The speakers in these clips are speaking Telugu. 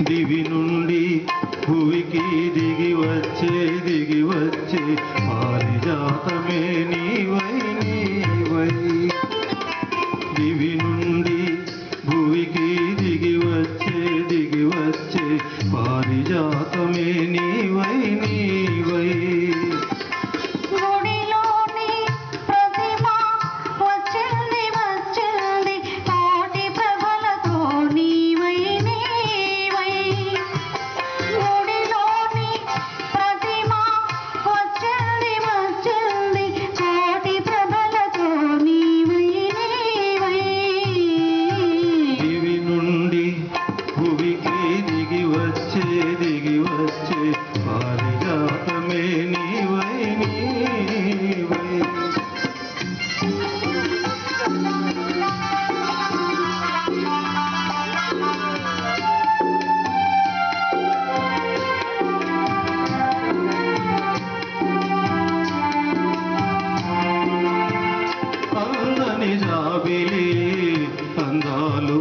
దివి నుండి భువికి దిగి వచ్చే దిగి వచ్చే పారిజాతమే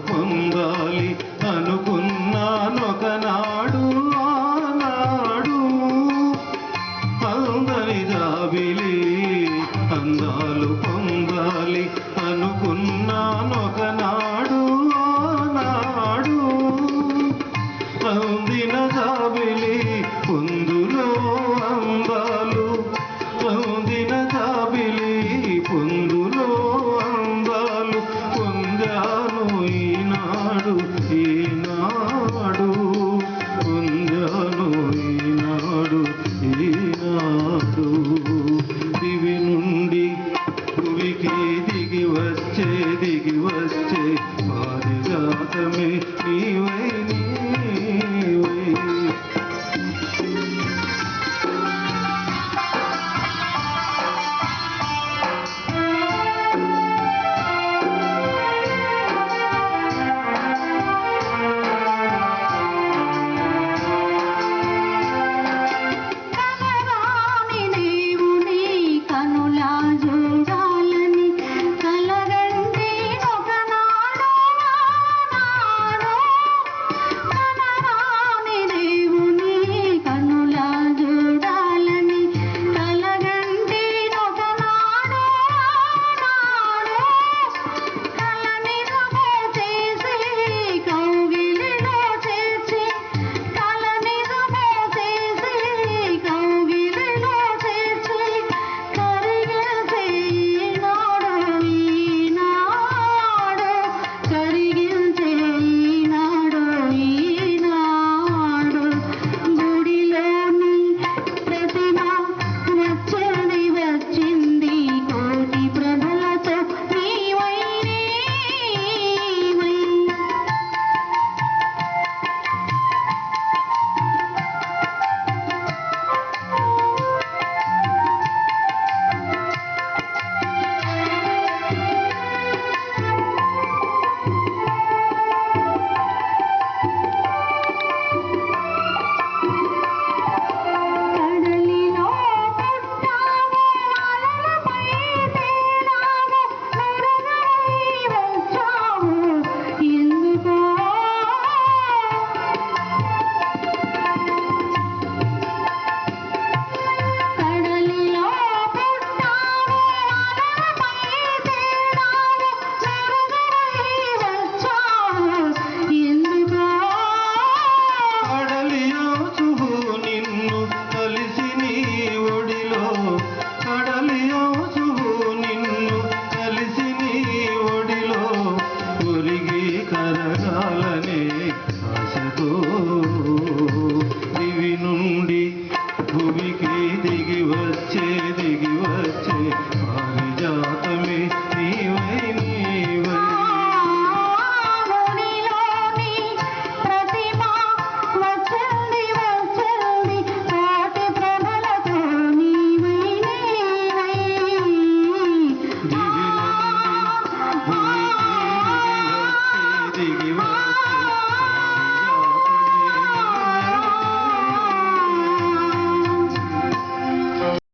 పొందాలి అనుకున్నాను అనుకున్నానొకనాడు ఆనాడు. అందని జాబిలి అందాలు పొందాలి అనుకున్నాను అనుకున్నానొకనాడు. దిగి వచ్చే దిగి వచ్చే పారిజాతమే నీవై.